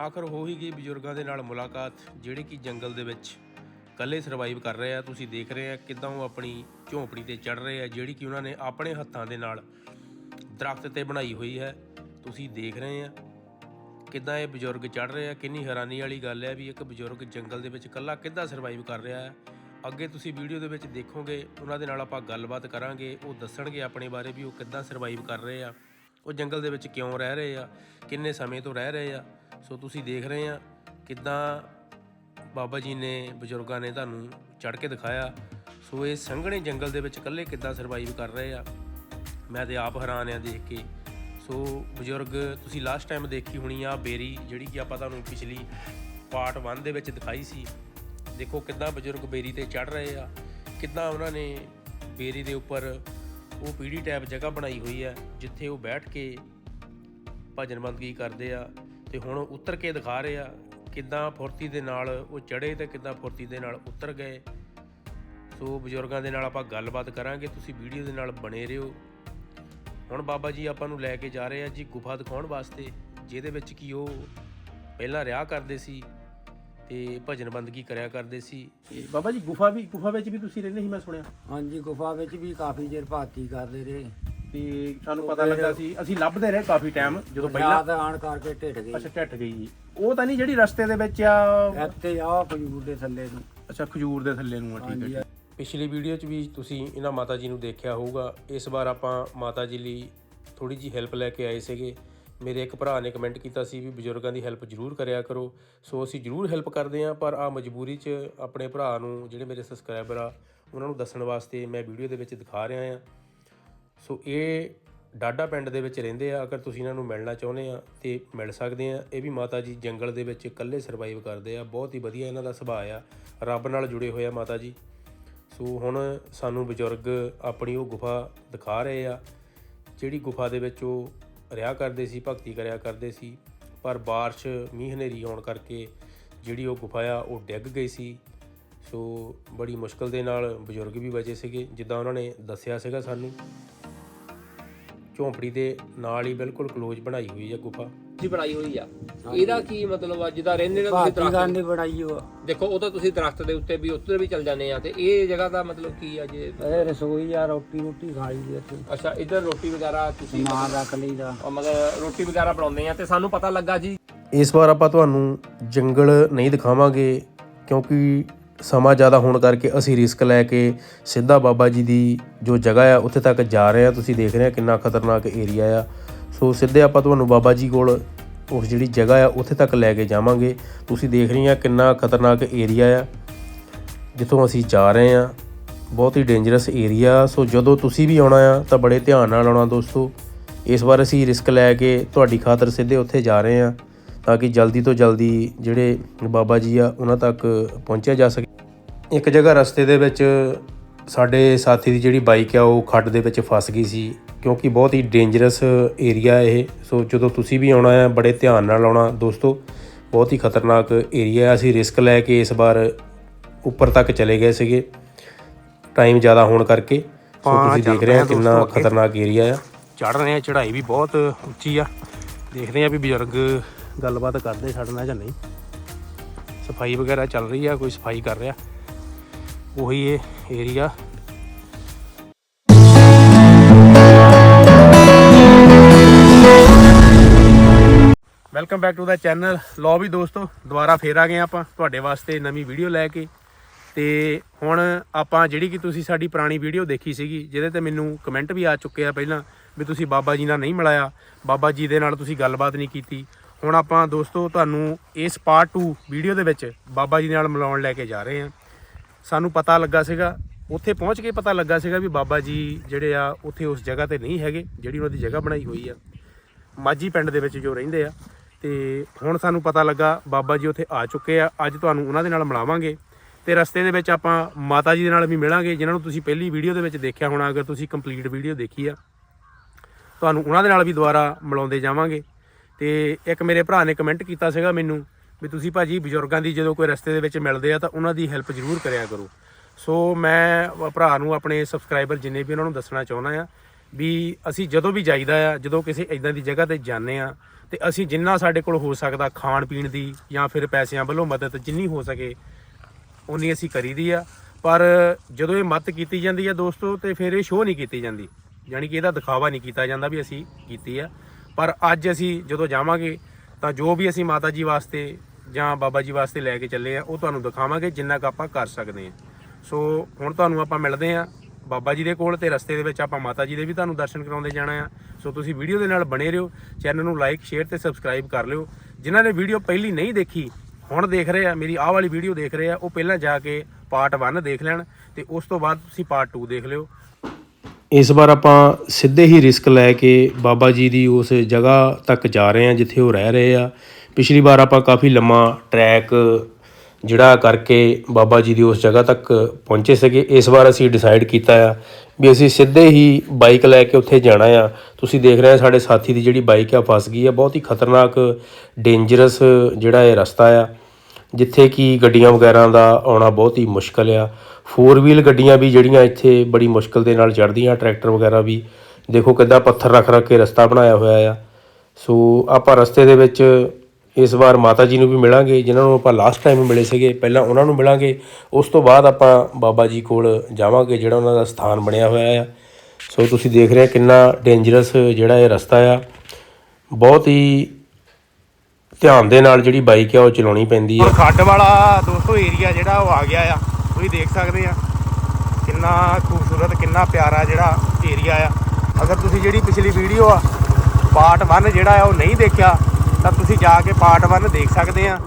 ਆਖਰ ਹੋ ਹੀ ਗਈ ਬਜ਼ੁਰਗਾਂ ਦੇ ਨਾਲ ਮੁਲਾਕਾਤ, ਜਿਹੜੇ ਕਿ ਜੰਗਲ ਦੇ ਵਿੱਚ ਇਕੱਲੇ ਸਰਵਾਈਵ ਕਰ ਰਹੇ ਆ। ਤੁਸੀਂ ਦੇਖ ਰਹੇ ਆ ਕਿਦਾਂ ਉਹ ਆਪਣੀ ਝੌਂਪੜੀ ਤੇ ਚੜ ਰਹੇ ਆ, ਜਿਹੜੀ ਕਿ ਉਹਨਾਂ ਨੇ ਆਪਣੇ ਹੱਥਾਂ ਦੇ ਨਾਲ ਦਰਖਤ ਤੇ ਬਣਾਈ ਹੋਈ ਹੈ। ਤੁਸੀਂ ਦੇਖ ਰਹੇ ਆ ਕਿਦਾਂ ਇਹ ਬਜ਼ੁਰਗ ਚੜ ਰਹੇ ਆ। ਕਿੰਨੀ ਹੈਰਾਨੀ ਵਾਲੀ ਗੱਲ ਹੈ ਵੀ ਇੱਕ ਬਜ਼ੁਰਗ ਜੰਗਲ ਦੇ ਵਿੱਚ ਇਕੱਲਾ ਕਿੱਦਾਂ ਸਰਵਾਈਵ ਕਰ ਰਿਹਾ ਹੈ। ਅੱਗੇ ਤੁਸੀਂ ਵੀਡੀਓ ਦੇ ਵਿੱਚ ਦੇਖੋਗੇ, ਉਹਨਾਂ ਦੇ ਨਾਲ ਆਪਾਂ ਗੱਲਬਾਤ ਕਰਾਂਗੇ, ਉਹ ਦੱਸਣਗੇ ਆਪਣੇ ਬਾਰੇ ਵੀ ਉਹ ਕਿੱਦਾਂ ਸਰਵਾਈਵ ਕਰ ਰਹੇ ਆ। ਉਹ ਜੰਗਲ ਦੇ ਵਿੱਚ ਕਿਉਂ ਰਹਿ ਰਹੇ ਆ, ਕਿੰਨੇ ਸਮੇਂ ਤੋਂ ਰਹਿ ਰਹੇ ਆ ਸੋ ਤੁਸੀਂ ਦੇਖ ਰਹੇ ਆ ਕਿੱਦਾਂ ਬਾਬਾ ਜੀ ਨੇ, ਬਜ਼ੁਰਗਾਂ ਨੇ ਤੁਹਾਨੂੰ ਚੜ ਕੇ ਦਿਖਾਇਆ। ਸੋ ਇਹ ਸੰਘਣੇ ਜੰਗਲ ਦੇ ਵਿੱਚ ਇਕੱਲੇ ਕਿੱਦਾਂ ਸਰਵਾਈਵ ਕਰ ਰਹੇ ਆ, ਮੈਂ ਤੇ ਆਪ ਹੈਰਾਨ ਆ ਦੇਖ ਕੇ। ਸੋ ਬਜ਼ੁਰਗ, ਤੁਸੀਂ ਲਾਸਟ ਟਾਈਮ ਦੇਖੀ ਹੋਣੀ ਆ ਬੇਰੀ, ਜਿਹੜੀ ਕਿ ਆਪਾਂ ਤੁਹਾਨੂੰ ਪਿਛਲੀ ਪਾਰਟ 1 ਦੇ ਵਿੱਚ ਦਿਖਾਈ ਸੀ। ਦੇਖੋ ਕਿੱਦਾਂ ਬਜ਼ੁਰਗ ਬੇਰੀ ਤੇ ਚੜ ਰਹੇ ਆ, ਕਿੱਦਾਂ ਉਹਨਾਂ ਨੇ ਬੇਰੀ ਦੇ ਉੱਪਰ ਉਹ ਪੀੜੀ ਟੈਪ ਜਗ੍ਹਾ ਬਣਾਈ ਹੋਈ ਆ, ਜਿੱਥੇ ਉਹ ਬੈਠ ਕੇ ਭਜਨ ਬੰਦਗੀ ਕਰਦੇ ਆ। ਤੇ ਹੁਣ ਉਤਰ ਕੇ ਦਿਖਾ ਰਹੇ ਆ ਕਿੱਦਾਂ ਫੁਰਤੀ ਦੇ ਨਾਲ ਉਹ ਚੜੇ ਤੇ ਕਿੱਦਾਂ ਫੁਰਤੀ ਦੇ ਨਾਲ ਉਤਰ ਗਏ। ਸੋ ਬਜ਼ੁਰਗਾਂ ਦੇ ਨਾਲ ਆਪਾਂ ਗੱਲਬਾਤ ਕਰਾਂਗੇ, ਤੁਸੀਂ ਵੀਡੀਓ ਦੇ ਨਾਲ ਬਣੇ ਰਹੋ। ਹੁਣ ਬਾਬਾ ਜੀ ਆਪਾਂ ਨੂੰ ਲੈ ਕੇ ਜਾ ਰਹੇ ਆ ਜੀ ਗੁਫਾ ਦਿਖਾਉਣ ਵਾਸਤੇ, ਜਿਹਦੇ ਵਿੱਚ ਕੀ ਉਹ ਪਹਿਲਾਂ ਰਿਹਾ ਕਰਦੇ ਸੀ ਤੇ ਭਜਨ ਬੰਦਗੀ ਕਰਿਆ ਕਰਦੇ ਸੀ। ਬਾਬਾ ਜੀ ਗੁਫਾ ਵੀ, ਗੁਫਾ ਵਿੱਚ ਵੀ ਤੁਸੀਂ ਰਹਿੰਦੇ ਸੀ, ਮੈਂ ਸੁਣਿਆ। ਹਾਂਜੀ, ਗੁਫਾ ਵਿੱਚ ਵੀ ਕਾਫੀ ਚਿਰ ਭਾਤੀ ਕਰਦੇ ਰਹੇ। ਤੇ ਸਾਨੂੰ ਪਤਾ ਲੱਗਾ ਸੀ ਅਸੀਂ ਲੱਭਦੇ ਰਹੇ ਕਾਫੀ ਟਾਈਮ ਜਦੋਂ ਪਹਿਲਾਂ। ਰਾਤ ਆਣ ਕਰਕੇ ਢਿੱਟ ਗਈ। ਅੱਛਾ ਟੱਟ ਗਈ ਜੀ। ਉਹ ਤਾਂ ਨਹੀਂ ਜਿਹੜੀ ਰਸਤੇ ਦੇ ਵਿੱਚ ਆ ਇੱਥੇ ਆ ਖਜੂਰ ਦੇ ਥੱਲੇ ਨੂੰ। ਅੱਛਾ ਖਜੂਰ ਦੇ ਥੱਲੇ ਨੂੰ ਆ ਠੀਕ ਹੈ ਪਿਛਲੀ ਵੀਡੀਓ 'ਚ ਵੀ ਤੁਸੀਂ ਇਹਨਾਂ ਮਾਤਾ ਜੀ ਨੂੰ ਦੇਖਿਆ ਹੋਊਗਾ। ਇਸ ਵਾਰ ਆਪਾਂ ਮਾਤਾ ਜੀ ਲਈ ਥੋੜੀ ਜੀ ਹੈਲਪ ਲੈ ਕੇ ਆਏ ਸੀਗੇ। ਮੇਰੇ ਇੱਕ ਭਰਾ ਨੇ ਕਮੈਂਟ ਕੀਤਾ ਸੀ ਵੀ ਬਜ਼ੁਰਗਾਂ ਦੀ ਹੈਲਪ ਜ਼ਰੂਰ ਕਰਿਆ ਕਰੋ। ਸੋ ਅਸੀਂ ਜ਼ਰੂਰ ਹੈਲਪ ਕਰਦੇ ਹਾਂ ਪਰ ਆ ਮਜਬੂਰੀ 'ਚ ਆਪਣੇ ਭਰਾ ਨੂੰ ਜਿਹੜੇ ਮੇਰੇ ਸਬਸਕ੍ਰਾਈਬਰ ਆ ਉਹਨਾਂ ਨੂੰ ਦੱਸਣ ਵਾਸਤੇ ਮੈਂ ਵੀਡੀਓ ਦੇ ਵਿੱਚ ਦਿਖਾ ਰਿਹਾ ਹਾਂ। ਸੋ ਇਹ ਡਾਡਾ ਪਿੰਡ ਦੇ ਵਿੱਚ ਰਹਿੰਦੇ ਆ। ਅਗਰ ਤੁਸੀਂ ਇਹਨਾਂ ਨੂੰ ਮਿਲਣਾ ਚਾਹੁੰਦੇ ਆ ਤੇ ਮਿਲ ਸਕਦੇ ਆ। ਇਹ ਵੀ ਮਾਤਾ ਜੀ ਜੰਗਲ ਦੇ ਵਿੱਚ ਇਕੱਲੇ ਸਰਵਾਈਵ ਕਰਦੇ ਆ। ਬਹੁਤ ਹੀ ਵਧੀਆ ਇਹਨਾਂ ਦਾ ਸੁਭਾਅ ਆ। ਰੱਬ ਨਾਲ ਜੁੜੇ ਹੋਏ ਆ ਮਾਤਾ ਜੀ। ਸੋ ਹੁਣ ਸਾਨੂੰ ਬਜ਼ੁਰਗ ਆਪਣੀ ਉਹ ਗੁਫਾ ਦਿਖਾ ਰਹੇ ਆ। ਜਿਹੜੀ ਗੁਫਾ ਦੇ ਵਿੱਚ ਉਹ ਰਿਹਾ ਕਰਦੇ ਸੀ, ਭਗਤੀ ਕਰਿਆ ਕਰਦੇ ਸੀ। ਪਰ ਬਾਰਿਸ਼ ਮੀਂਹ ਹਨੇਰੀ ਆਉਣ ਕਰਕੇ ਜਿਹੜੀ ਉਹ ਗੁਫਾ ਆ, ਉਹ ਡਿੱਗ ਗਈ ਸੀ। ਸੋ ਬੜੀ ਮੁਸ਼ਕਲ ਦੇ ਨਾਲ ਬਜ਼ੁਰਗ ਵੀ ਬਚੇ ਸੀਗੇ। ਜਿੱਦਾਂ ਉਹਨਾਂ ਨੇ ਦੱਸਿਆ ਸੀਗਾ ਸਾਨੂੰ। ਝੌਂਪੜੀ ਦੇ ਨਾਲ ਹੀ ਬਿਲਕੁਲ ক্লোਜ਼ ਬਣਾਈ ਹੋਈ ਹੈ ਗੁਫਾ। ਜੀ ਬਣਾਈ ਹੋਈ ਆ। ਇਹਦਾ ਕੀ ਮਤਲਬ ਆ? ਜਿੱਦਾਂ ਰਹਿੰਦੇ ਨੇ ਤੁਸੀਂ ਦਰਖਤ। ਗਾਂਡੀ ਬਣਾਈ ਉਹ ਦੇਖੋ ਉਹ ਤਾਂ ਤੁਸੀਂ ਦਰਖਤ ਦੇ ਉੱਤੇ ਵੀ ਉੱਧਰ ਵੀ ਚੱਲ ਜਾਂਦੇ ਆ ਤੇ ਇਹ ਜਗ੍ਹਾ ਦਾ ਮਤਲਬ ਕੀ ਆ ਜੇ? ਇਹ ਰਸੋਈ ਆ ਰੋਟੀ ਰੋਟੀ ਖਾ ਲਈ ਦੀ ਇੱਥੇ ਅੱਛਾ ਇੱਧਰ ਰੋਟੀ ਵਗੈਰਾ ਤੁਸੀਂ ਸਮਾਨ ਰੱਖ ਲਈਦਾ। ਅਹ ਮਤਲਬ ਰੋਟੀ ਵਗੈਰਾ ਬਣਾਉਂਦੇ ਆ ਤੇ ਸਾਨੂੰ ਪਤਾ ਲੱਗਾ ਜੀ। ਇਸ ਵਾਰ ਆਪਾਂ ਤੁਹਾਨੂੰ ਜੰਗਲ ਨਹੀਂ ਦਿਖਾਵਾਂਗੇ ਕਿਉਂਕਿ ਸਮਾਂ ਜ਼ਿਆਦਾ ਹੋਣ ਕਰਕੇ ਅਸੀਂ ਰਿਸਕ ਲੈ ਕੇ ਸਿੱਧਾ ਬਾਬਾ ਜੀ ਦੀ ਜੋ ਜਗ੍ਹਾ ਆ, ਉੱਥੇ ਤੱਕ ਜਾ ਰਹੇ ਆ ਤੁਸੀਂ ਦੇਖ ਰਹੇ ਆ ਕਿੰਨਾ ਖਤਰਨਾਕ ਏਰੀਆ ਆ। ਸੋ ਸਿੱਧੇ ਆਪਾਂ ਤੁਹਾਨੂੰ ਬਾਬਾ ਜੀ ਕੋਲ ਉਸ ਜਿਹੜੀ ਜਗ੍ਹਾ ਆ, ਉੱਥੇ ਤੱਕ ਲੈ ਕੇ ਜਾਵਾਂਗੇ। ਤੁਸੀਂ ਦੇਖ ਰਹੇ ਆ ਕਿੰਨਾ ਖਤਰਨਾਕ ਏਰੀਆ ਆ, ਜਿੱਥੋਂ ਅਸੀਂ ਜਾ ਰਹੇ ਆ ਬਹੁਤ ਹੀ ਡੇਂਜਰਸ ਏਰੀਆ ਸੋ ਜਦੋਂ ਤੁਸੀਂ ਵੀ ਆਉਣਾ ਆ, ਤਾਂ ਬੜੇ ਧਿਆਨ ਨਾਲ ਆਉਣਾ ਦੋਸਤੋ। ਇਸ ਵਾਰ ਅਸੀਂ ਰਿਸਕ ਲੈ ਕੇ ਤੁਹਾਡੀ ਖਾਤਰ ਸਿੱਧੇ ਉੱਥੇ ਜਾ ਰਹੇ ਆ ਤਾਂ ਕਿ ਜਲਦੀ ਤੋਂ ਜਲਦੀ ਜਿਹੜੇ ਬਾਬਾ ਜੀ ਆ ਉਹਨਾਂ ਤੱਕ ਪਹੁੰਚਿਆ ਜਾ ਸਕੇ। ਇੱਕ ਜਗ੍ਹਾ ਰਸਤੇ ਦੇ ਵਿੱਚ ਸਾਡੇ ਸਾਥੀ ਦੀ ਜਿਹੜੀ ਬਾਈਕ ਆ ਉਹ ਖੱਡ ਦੇ ਵਿੱਚ ਫਸ ਗਈ ਸੀ ਕਿਉਂਕਿ ਬਹੁਤ ਹੀ ਡੇਂਜਰਸ ਏਰੀਆ ਇਹ। ਸੋ ਜਦੋਂ ਤੁਸੀਂ ਵੀ ਆਉਣਾ ਹੈ ਬੜੇ ਧਿਆਨ ਨਾਲ ਆਉਣਾ ਦੋਸਤੋ। ਬਹੁਤ ਹੀ ਖਤਰਨਾਕ ਏਰੀਆ ਹੈ ਅਸੀਂ ਰਿਸਕ ਲੈ ਕੇ ਇਸ ਵਾਰ ਉੱਪਰ ਤੱਕ ਚਲੇ ਗਏ ਸੀਗੇ। ਟਾਈਮ ਜ਼ਿਆਦਾ ਹੋਣ ਕਰਕੇ। ਸੋ ਤੁਸੀਂ ਦੇਖ ਰਹੇ ਹੋ ਕਿੰਨਾ ਖਤਰਨਾਕ ਏਰੀਆ ਆ। ਚੜ ਰਹੇ ਆ ਚੜ੍ਹਾਈ ਵੀ ਬਹੁਤ ਉੱਚੀ ਆ। ਦੇਖਦੇ ਆ ਵੀ ਬਜ਼ੁਰਗ ਗੱਲਬਾਤ ਕਰਦੇ ਸਾਡੇ ਨਾਲ ਜਾਂ ਨਹੀਂ। ਸਫ਼ਾਈ ਵਗੈਰਾ ਚੱਲ ਰਹੀ ਆ, ਕੋਈ ਸਫ਼ਾਈ ਕਰ ਰਿਹਾ। ਉਹੀ ਇਹ area welcome back to the channel ਲੋ ਵੀ ਦੋਸਤੋ, ਦੁਬਾਰਾ ਫੇਰ ਆ ਗਏ ਆਪਾਂ ਤੁਹਾਡੇ ਵਾਸਤੇ ਨਵੀਂ ਵੀਡੀਓ ਲੈ ਕੇ। ਤੇ ਹੁਣ ਆਪਾਂ ਜਿਹੜੀ ਕਿ ਤੁਸੀਂ ਸਾਡੀ ਪੁਰਾਣੀ ਵੀਡੀਓ ਦੇਖੀ ਸੀਗੀ, ਜਿਹਦੇ ਤੇ ਮੈਨੂੰ ਕਮੈਂਟ ਵੀ ਆ ਚੁੱਕੇ ਆ ਪਹਿਲਾਂ, ਵੀ ਤੁਸੀਂ ਬਾਬਾ ਜੀ ਨਾਲ ਨਹੀਂ ਮਿਲਾਇਆ। ਬਾਬਾ ਜੀ ਦੇ ਨਾਲ ਤੁਸੀਂ ਗੱਲਬਾਤ ਨਹੀਂ ਕੀਤੀ। ਹੁਣ ਆਪਾਂ ਦੋਸਤੋ ਤੁਹਾਨੂੰ ਇਸ ਪਾਰਟ 2 ਵੀਡੀਓ ਦੇ ਵਿੱਚ ਬਾਬਾ ਜੀ ਨਾਲ ਮਿਲਾਉਣ ਲੈ ਕੇ ਜਾ ਰਹੇ ਹਾਂ। ਸਾਨੂੰ ਪਤਾ ਲੱਗਾ ਸੀਗਾ, ਉੱਥੇ ਪਹੁੰਚ ਕੇ ਪਤਾ ਲੱਗਾ ਸੀਗਾ ਵੀ ਬਾਬਾ ਜੀ ਜਿਹੜੇ ਆ, ਉੱਥੇ ਉਸ ਜਗ੍ਹਾ ਤੇ ਨਹੀਂ ਹੈਗੇ, ਜਿਹੜੀ ਉਹਨਾਂ ਦੀ ਜਗ੍ਹਾ ਬਣਾਈ ਹੋਈ ਆ। ਮਾਝੀ ਪਿੰਡ ਦੇ ਵਿੱਚ ਜੋ ਰਹਿੰਦੇ ਆ। ਤੇ ਹੁਣ ਸਾਨੂੰ ਪਤਾ ਲੱਗਾ, ਬਾਬਾ ਜੀ ਉੱਥੇ ਆ ਚੁੱਕੇ ਆ। ਅੱਜ ਤੁਹਾਨੂੰ ਉਹਨਾਂ ਦੇ ਨਾਲ ਮਿਲਾਵਾਂਗੇ। ਤੇ ਰਸਤੇ ਦੇ ਵਿੱਚ ਆਪਾਂ ਮਾਤਾ ਜੀ ਦੇ ਨਾਲ ਵੀ ਮਿਲਾਂਗੇ, ਜਿਨ੍ਹਾਂ ਨੂੰ ਤੁਸੀਂ ਪਹਿਲੀ ਵੀਡੀਓ ਦੇ ਵਿੱਚ ਦੇਖਿਆ ਹੋਣਾ, ਅਗਰ ਤੁਸੀਂ ਕੰਪਲੀਟ ਵੀਡੀਓ ਦੇਖੀ ਆ। ਤੁਹਾਨੂੰ ਉਹਨਾਂ ਦੇ ਨਾਲ ਵੀ ਦੁਬਾਰਾ ਮਿਲਾਉਂਦੇ ਜਾਵਾਂਗੇ। ਤੇ ਇੱਕ ਮੇਰੇ ਭਰਾ ਨੇ ਕਮੈਂਟ ਕੀਤਾ ਸੀਗਾ ਮੈਨੂੰ ਵੀ ਤੁਸੀਂ ਭਾਜੀ ਬਜ਼ੁਰਗਾਂ ਦੀ ਜਦੋਂ ਕੋਈ ਰਸਤੇ ਦੇ ਵਿੱਚ ਮਿਲਦੇ ਆ ਤਾਂ ਉਹਨਾਂ ਦੀ ਹੈਲਪ ਜ਼ਰੂਰ ਕਰਿਆ ਕਰੋ। ਸੋ ਮੈਂ ਭਰਾ ਨੂੰ ਆਪਣੇ ਸਬਸਕ੍ਰਾਈਬਰ ਜਿੰਨੇ ਵੀ ਉਹਨਾਂ ਨੂੰ ਦੱਸਣਾ ਚਾਹੁੰਦਾ ਆ ਵੀ ਅਸੀਂ ਜਦੋਂ ਵੀ ਜਾਈਦਾ ਆ, ਜਦੋਂ ਕਿਸੇ ਇਦਾਂ ਦੀ ਜਗ੍ਹਾ ਤੇ ਜਾਂਦੇ ਆ ਤੇ ਅਸੀਂ ਜਿੰਨਾ ਸਾਡੇ ਕੋਲ ਹੋ ਸਕਦਾ ਖਾਣ ਪੀਣ ਦੀ ਜਾਂ ਫਿਰ ਪੈਸਿਆਂ ਵੱਲੋਂ ਮਦਦ ਜਿੰਨੀ ਹੋ ਸਕੇ ਉਨੀ ਅਸੀਂ ਕਰੀਦੀ ਆ। ਪਰ ਜਦੋਂ ਇਹ ਮਤ ਕੀਤੀ ਜਾਂਦੀ ਆ ਦੋਸਤੋ ਤੇ ਫਿਰ ਇਹ ਸ਼ੋਅ ਨਹੀਂ ਕੀਤੀ ਜਾਂਦੀ, ਯਾਨੀ ਕਿ ਇਹਦਾ ਦਿਖਾਵਾ ਨਹੀਂ ਕੀਤਾ ਜਾਂਦਾ ਵੀ ਅਸੀਂ ਕੀਤੀ ਆ। ਪਰ ਅੱਜ ਅਸੀਂ ਜਦੋਂ ਜਾਵਾਂਗੇ ਤਾਂ ਜੋ ਵੀ ਅਸੀਂ ਮਾਤਾ ਜੀ ਵਾਸਤੇ ਜਾਂ ਬਾਬਾ ਜੀ ਵਾਸਤੇ ਲੈ ਕੇ ਚੱਲੇ ਆ, ਉਹ ਤੁਹਾਨੂੰ ਦਿਖਾਵਾਂਗੇ ਜਿੰਨਾ ਕੁ ਆਪਾਂ ਕਰ ਸਕਦੇ ਆ ਸੋ ਹੁਣ ਤੁਹਾਨੂੰ ਆਪਾਂ ਮਿਲਦੇ ਆ ਬਾਬਾ ਜੀ ਦੇ ਕੋਲ ਤੇ ਰਸਤੇ ਦੇ ਵਿੱਚ ਆਪਾਂ ਮਾਤਾ ਜੀ ਦੇ ਵੀ ਤੁਹਾਨੂੰ ਦਰਸ਼ਨ ਕਰਾਉਂਦੇ ਜਾਣਾ ਆ। ਸੋ ਤੁਸੀਂ ਵੀਡੀਓ ਦੇ ਨਾਲ ਬਣੇ ਰਹੋ, ਚੈਨਲ ਨੂੰ ਲਾਈਕ, ਸ਼ੇਅਰ ਤੇ ਸਬਸਕ੍ਰਾਈਬ ਕਰ ਲਿਓ। ਜਿਨ੍ਹਾਂ ਨੇ ਵੀਡੀਓ ਪਹਿਲੀ ਨਹੀਂ ਦੇਖੀ, ਹੁਣ ਦੇਖ ਰਹੇ ਆ, ਮੇਰੀ ਆਹ ਵਾਲੀ ਵੀਡੀਓ ਦੇਖ ਰਹੇ ਆ, ਉਹ ਪਹਿਲਾਂ ਜਾ ਕੇ ਪਾਰਟ 1 ਦੇਖ ਲੈਣ ਤੇ ਉਸ ਤੋਂ ਬਾਅਦ ਤੁਸੀਂ ਪਾਰਟ 2 ਦੇਖ ਲਿਓ। ਇਸ ਵਾਰ ਆਪਾਂ ਸਿੱਧੇ ਹੀ ਰਿਸਕ ਲੈ ਕੇ ਬਾਬਾ ਜੀ ਦੀ ਉਸ ਜਗ੍ਹਾ ਤੱਕ ਜਾ ਰਹੇ ਹਾਂ ਜਿੱਥੇ ਉਹ ਰਹਿ ਰਹੇ ਆ। ਪਿਛਲੀ ਵਾਰ ਆਪਾਂ ਕਾਫੀ ਲੰਮਾ ਟਰੈਕ ਜਿਹੜਾ ਕਰਕੇ ਬਾਬਾ ਜੀ ਦੀ ਉਸ ਜਗ੍ਹਾ ਤੱਕ ਪਹੁੰਚੇ ਸੀਗੇ। ਇਸ ਵਾਰ ਅਸੀਂ ਡਿਸਾਈਡ ਕੀਤਾ ਆ ਵੀ ਅਸੀਂ ਸਿੱਧੇ ਹੀ ਬਾਈਕ ਲੈ ਕੇ ਉੱਥੇ ਜਾਣਾ ਆ। ਤੁਸੀਂ ਦੇਖ ਰਹੇ ਆ ਸਾਡੇ ਸਾਥੀ ਦੀ ਜਿਹੜੀ ਬਾਈਕ ਆ, ਫਸ ਗਈ ਆ। ਬਹੁਤ ਹੀ ਖਤਰਨਾਕ ਡੇਂਜਰਸ ਜਿਹੜਾ ਇਹ ਰਸਤਾ ਆ। ਜਿੱਥੇ ਕਿ ਗੱਡੀਆਂ ਵਗੈਰਾ ਦਾ ਆਉਣਾ ਬਹੁਤ ਹੀ ਮੁਸ਼ਕਲ ਆ। ਫੋਰ ਵੀਲ ਗੱਡੀਆਂ ਵੀ ਜਿਹੜੀਆਂ ਇੱਥੇ ਬੜੀ ਮੁਸ਼ਕਲ ਦੇ ਨਾਲ ਚੜ੍ਹਦੀਆਂ ਟਰੈਕਟਰ ਵਗੈਰਾ ਵੀ। ਦੇਖੋ ਕਿੱਦਾਂ ਪੱਥਰ ਰੱਖ ਰੱਖ ਕੇ ਰਸਤਾ ਬਣਾਇਆ ਹੋਇਆ ਆ। ਸੋ ਆਪਾਂ ਰਸਤੇ ਦੇ ਵਿੱਚ ਇਸ ਵਾਰ ਮਾਤਾ ਜੀ ਨੂੰ ਵੀ ਮਿਲਾਂਗੇ, ਜਿਨ੍ਹਾਂ ਨੂੰ ਆਪਾਂ ਲਾਸਟ ਟਾਈਮ ਮਿਲੇ ਸੀਗੇ, ਪਹਿਲਾਂ ਉਹਨਾਂ ਨੂੰ ਮਿਲਾਂਗੇ। ਉਸ ਤੋਂ ਬਾਅਦ ਆਪਾਂ ਬਾਬਾ ਜੀ ਕੋਲ ਜਾਵਾਂਗੇ, ਜਿਹੜਾ ਉਹਨਾਂ ਦਾ ਸਥਾਨ ਬਣਿਆ ਹੋਇਆ ਆ। ਸੋ ਤੁਸੀਂ ਦੇਖ ਰਹੇ ਕਿੰਨਾ ਡੇਂਜਰਸ ਜਿਹੜਾ ਇਹ ਰਸਤਾ ਆ। ਬਹੁਤ ਹੀ ਧਿਆਨ ਦੇ ਨਾਲ ਜਿਹੜੀ ਬਾਈਕ ਆ ਉਹ ਚਲਾਉਣੀ ਪੈਂਦੀ ਹੈ ਖੱਡ ਵਾਲਾ ਦੋਸਤੋ ਏਰੀਆ ਜਿਹੜਾ ਉਹ ਆ ਗਿਆ ਆ। ਤੁਸੀਂ ਦੇਖ ਸਕਦੇ ਆ। ਕਿੰਨਾ ਖੂਬਸੂਰਤ ਕਿੰਨਾ ਪਿਆਰਾ ਜਿਹੜਾ ਏਰੀਆ ਆ। ਅਗਰ ਤੁਸੀਂ ਜਿਹੜੀ ਪਿਛਲੀ ਵੀਡੀਓ ਆ ਪਾਰਟ 1 ਜਿਹੜਾ ਆ ਉਹ ਨਹੀਂ ਦੇਖਿਆ ਤਾਂ ਤੁਸੀਂ ਜਾ ਕੇ ਪਾਰਟ 1 ਦੇਖ ਸਕਦੇ ਆ।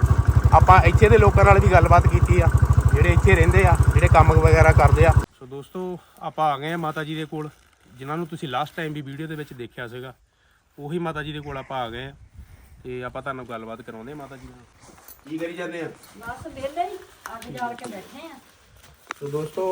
ਆਪਾਂ ਇੱਥੇ ਦੇ ਲੋਕਾਂ ਨਾਲ ਵੀ ਗੱਲਬਾਤ ਕੀਤੀ ਆ ਜਿਹੜੇ ਇੱਥੇ ਰਹਿੰਦੇ ਆ ਜਿਹੜੇ ਕੰਮ ਵਗੈਰਾ ਕਰਦੇ ਆ। ਸੋ ਦੋਸਤੋ ਆਪਾਂ ਆ ਗਏ ਆ ਮਾਤਾ ਜੀ ਦੇ ਕੋਲ। ਜਿਨ੍ਹਾਂ ਨੂੰ ਤੁਸੀਂ ਲਾਸਟ ਟਾਈਮ ਵੀ ਵੀਡੀਓ ਦੇ ਵਿੱਚ ਦੇਖਿਆ ਸੀਗਾ ਉਹੀ ਮਾਤਾ ਜੀ ਦੇ ਕੋਲ ਆਪਾਂ ਆ ਗਏ ਆ। ਤੇ ਆਪਾਂ ਤੁਹਾਨੂੰ ਗੱਲਬਾਤ ਕਰਾਉਂਦੇ ਆ ਮਾਤਾ ਜੀ ਨਾਲ। ਕੀ ਕਰੀ ਜਾਂਦੇ ਆ? ਬਸ ਵਿਹਲੇ ਹੀ ਅੱਗ ਜਾਲ ਕੇ ਬੈਠੇ ਆ। ਸੋ ਦੋਸਤੋ